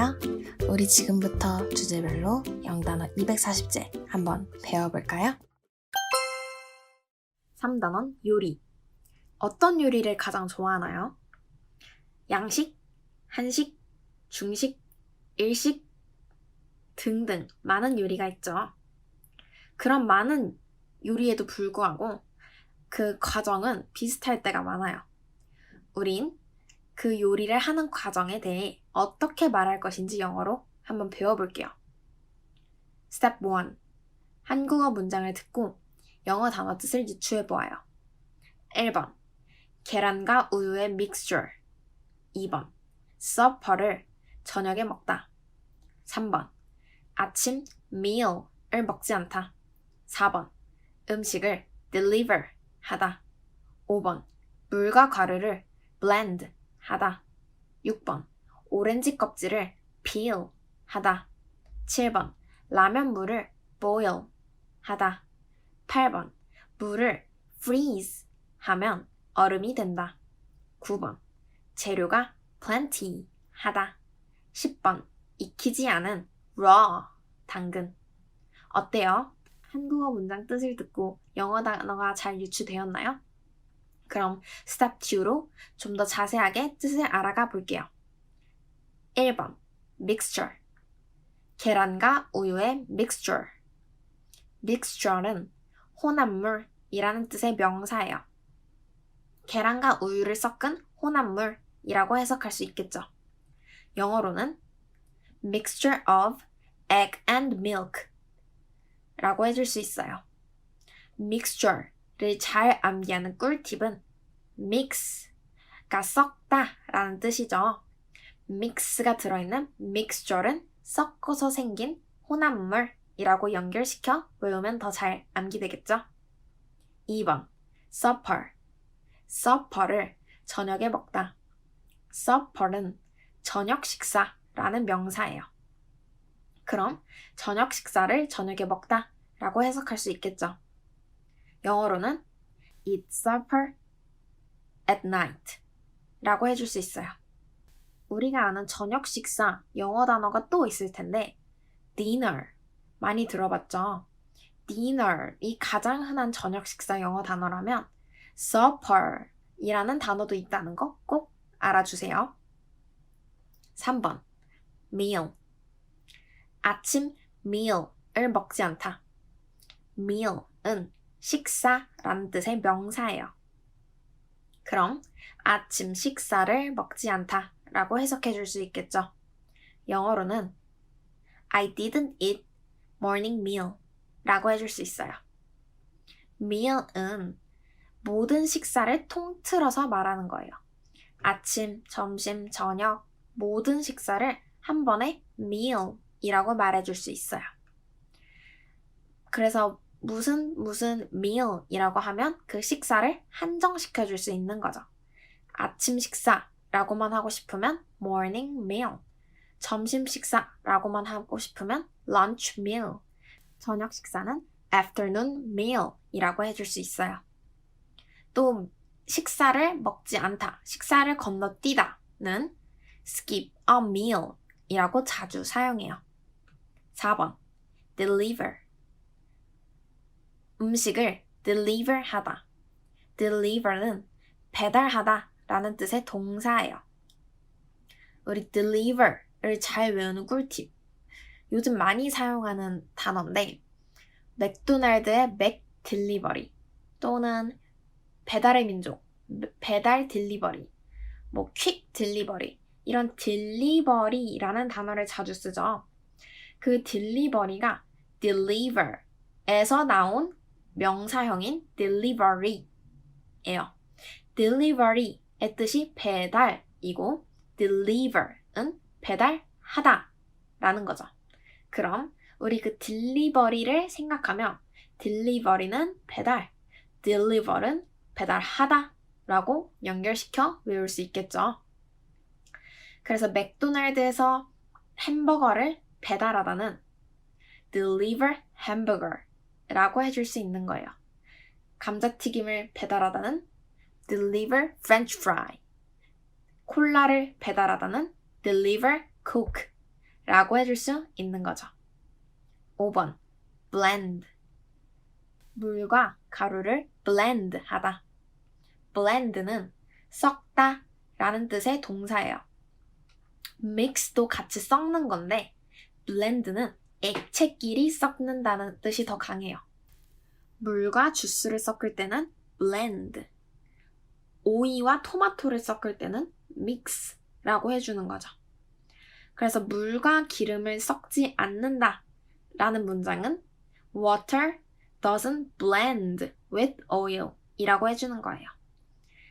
안녕하세요. 우리 지금부터 주제별로 영단어 240제 한번 배워볼까요? 3단원 요리. 어떤 요리를 가장 좋아하나요? 양식, 한식, 중식, 일식 등등 많은 요리가 있죠. 그런 많은 요리에도 불구하고 그 과정은 비슷할 때가 많아요. 우린 그 요리를 하는 과정에 대해 어떻게 말할 것인지 영어로 한번 배워볼게요. Step 1. 한국어 문장을 듣고 영어 단어 뜻을 유추해보아요. 1번. 계란과 우유의 mixture. 2번. supper를 저녁에 먹다. 3번. 아침 meal을 먹지 않다. 4번. 음식을 deliver 하다. 5번. 물과 가루를 blend 하다. 6번. 오렌지 껍질을 peel 하다. 7번. 라면 물을 boil 하다. 8번. 물을 freeze 하면 얼음이 된다. 9번. 재료가 plenty 하다. 10번. 익히지 않은 raw 당근. 어때요? 한국어 문장 뜻을 듣고 영어 단어가 잘 유추되었나요? 그럼 스텝 2로 좀 더 자세하게 뜻을 알아가 볼게요. 1번 mixture 계란과 우유의 mixture mixture는 혼합물이라는 뜻의 명사예요. 계란과 우유를 섞은 혼합물이라고 해석할 수 있겠죠. 영어로는 mixture of egg and milk 라고 해줄 수 있어요. mixture를 잘 암기하는 꿀팁은 mix가 섞다 라는 뜻이죠. mix가 들어있는 mixture는 섞어서 생긴 혼합물이라고 연결시켜 외우면 더 잘 암기되겠죠? 2번 supper supper를 저녁에 먹다 supper는 저녁 식사라는 명사예요. 그럼 저녁 식사를 저녁에 먹다 라고 해석할 수 있겠죠. 영어로는 eat supper at night 라고 해줄 수 있어요. 우리가 아는 저녁 식사 영어 단어가 또 있을 텐데 dinner 많이 들어봤죠? dinner이 가장 흔한 저녁 식사 영어 단어라면 supper 이라는 단어도 있다는 거 꼭 알아주세요. 3번 meal 아침 meal을 먹지 않다. meal은 식사라는 뜻의 명사예요. 그럼 아침 식사를 먹지 않다 라고 해석해 줄 수 있겠죠. 영어로는 I didn't eat morning meal 라고 해줄 수 있어요. meal은 모든 식사를 통틀어서 말하는 거예요. 아침, 점심, 저녁 모든 식사를 한 번에 meal이라고 말해줄 수 있어요. 그래서 무슨 무슨 meal이라고 하면 그 식사를 한정시켜 줄 수 있는 거죠. 아침 식사라고만 하고 싶으면 morning meal, 점심 식사라고만 하고 싶으면 lunch meal, 저녁 식사는 afternoon meal이라고 해줄 수 있어요. 또 식사를 먹지 않다, 식사를 건너뛰다는 skip a meal이라고 자주 사용해요. 4번 deliver 음식을 deliver 하다. deliver는 배달하다 라는 뜻의 동사예요. 우리 deliver를 잘 외우는 꿀팁. 요즘 많이 사용하는 단어인데 맥도날드의 맥 딜리버리 또는 배달의 민족 배달 딜리버리 뭐 퀵 딜리버리 이런 딜리버리라는 단어를 자주 쓰죠. 그 딜리버리가 deliver에서 나온 명사형인 delivery예요. delivery의 뜻이 배달이고 deliver은 배달하다 라는 거죠. 그럼 우리 그 delivery를 생각하면 delivery는 배달, deliver는 배달하다 라고 연결시켜 외울 수 있겠죠. 그래서 맥도날드에서 햄버거를 배달하다는 deliver hamburger 라고 해줄 수 있는 거예요. 감자튀김을 배달하다는 deliver french fry. 콜라를 배달하다는 deliver coke 라고 해줄 수 있는 거죠. 5번 blend 물과 가루를 blend 하다. blend는 섞다 라는 뜻의 동사예요. mix도 같이 섞는 건데 blend는 액체끼리 섞는다는 뜻이 더 강해요. 물과 주스를 섞을 때는 blend, 오이와 토마토를 섞을 때는 mix라고 해주는 거죠. 그래서 물과 기름을 섞지 않는다 라는 문장은 water doesn't blend with oil 이라고 해주는 거예요.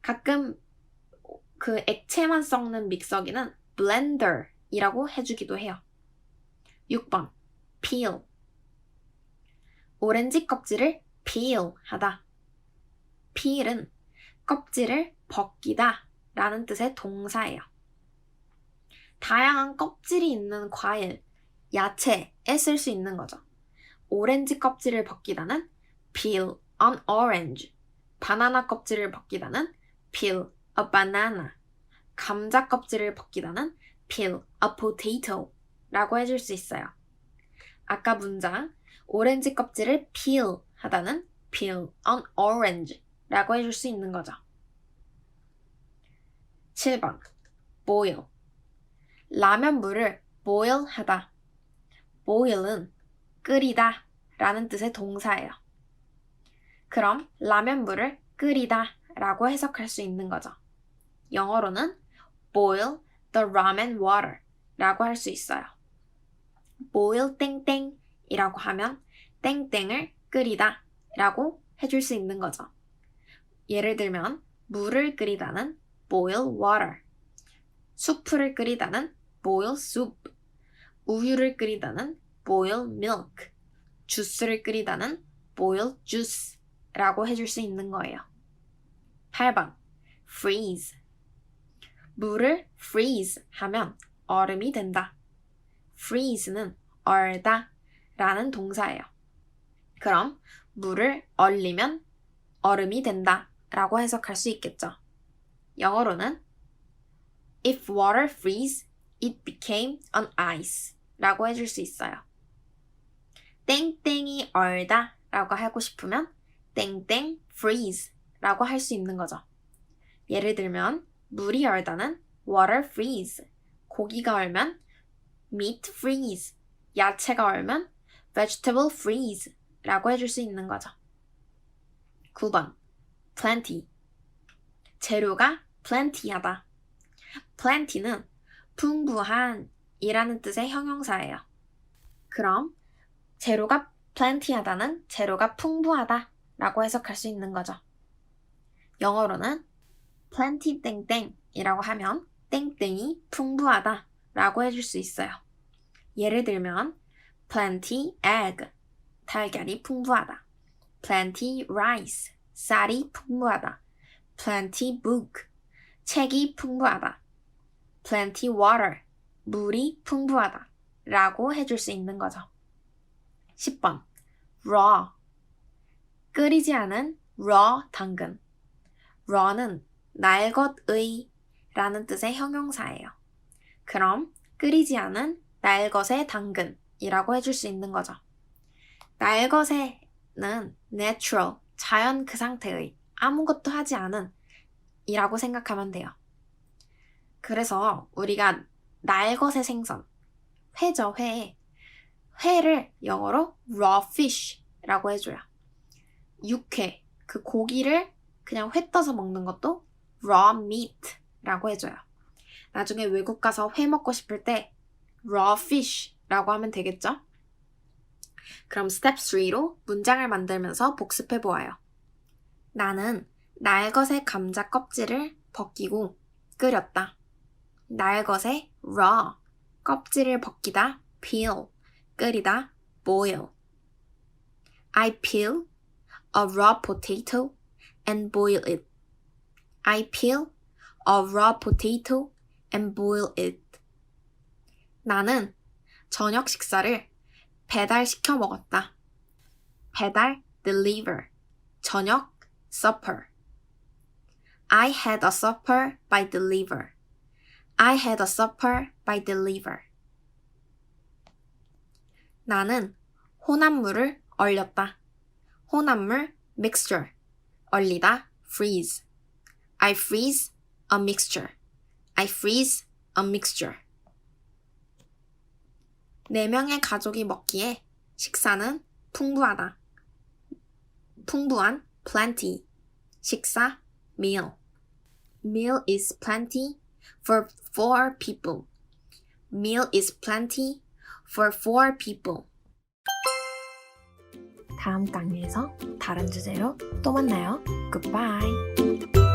가끔 그 액체만 섞는 믹서기는 blender 이라고 해주기도 해요. 6번 peel 오렌지 껍질을 peel 하다. peel은 껍질을 벗기다 라는 뜻의 동사예요. 다양한 껍질이 있는 과일, 야채에 쓸 수 있는 거죠. 오렌지 껍질을 벗기다는 peel an orange. 바나나 껍질을 벗기다는 peel a banana. 감자 껍질을 벗기다는 peel a potato 라고 해줄 수 있어요. 아까 문장 오렌지 껍질을 peel 하다는 peel an orange 라고 해줄 수 있는 거죠. 7번 boil 라면 물을 boil 하다. boil은 끓이다 라는 뜻의 동사예요. 그럼 라면 물을 끓이다 라고 해석할 수 있는 거죠. 영어로는 boil the ramen water 라고 할 수 있어요. Boil 땡땡 이라고 하면 땡땡을 끓이다 라고 해줄 수 있는 거죠. 예를 들면 물을 끓이다는 boil water, 수프를 끓이다는 boil soup, 우유를 끓이다는 boil milk, 주스를 끓이다는 boil juice 라고 해줄 수 있는 거예요. 8번 freeze 물을 freeze 하면 얼음이 된다. Freeze는 얼다 라는 동사예요. 그럼 물을 얼리면 얼음이 된다 라고 해석할 수 있겠죠. 영어로는 If water freeze, it became an ice 라고 해줄 수 있어요. 땡땡이 얼다 라고 하고 싶으면 땡땡 freeze 라고 할 수 있는 거죠. 예를 들면 물이 얼다는 water freeze, 고기가 얼면 meat freeze, 야채가 얼면 vegetable freeze 라고 해줄 수 있는 거죠. 9번 plenty 재료가 plenty하다. plenty는 풍부한 이라는 뜻의 형용사예요. 그럼 재료가 plenty하다는 재료가 풍부하다 라고 해석할 수 있는 거죠. 영어로는 plenty 땡땡 이라고 하면 땡땡이 풍부하다 라고 해줄 수 있어요. 예를 들면 plenty egg 달걀이 풍부하다. plenty rice 쌀이 풍부하다. plenty book 책이 풍부하다. plenty water 물이 풍부하다. 라고 해줄 수 있는 거죠. 10번 raw 끓이지 않은 raw 당근 raw는 날것의 라는 뜻의 형용사예요. 그럼 끓이지 않은 날것의 당근이라고 해줄 수 있는 거죠. 날것에는 natural, 자연 그 상태의 아무것도 하지 않은 이라고 생각하면 돼요. 그래서 우리가 날것의 생선, 회죠, 회. 회를 영어로 raw fish라고 해줘요. 육회, 그 고기를 그냥 회 떠서 먹는 것도 raw meat라고 해줘요. 나중에 외국 가서 회 먹고 싶을 때 raw fish라고 하면 되겠죠? 그럼 스텝 3로 문장을 만들면서 복습해 보아요. 나는 날것의 감자 껍질을 벗기고 끓였다. 날것의 raw 껍질을 벗기다 peel 끓이다 boil I peel a raw potato and boil it. I peel a raw potato and boil it. 나는 저녁 식사를 배달시켜 먹었다. 배달 deliver 저녁 supper I had a supper by deliver I had a supper by deliver 나는 혼합물을 얼렸다. 혼합물 mixture. 얼리다 freeze. I freeze a mixture. I freeze a mixture. 네 명의 가족이 먹기에 식사는 풍부하다. 풍부한 plenty. 식사 meal. Meal is plenty for four people. Meal is plenty for four people. 다음 강의에서 다른 주제로 또 만나요. Goodbye.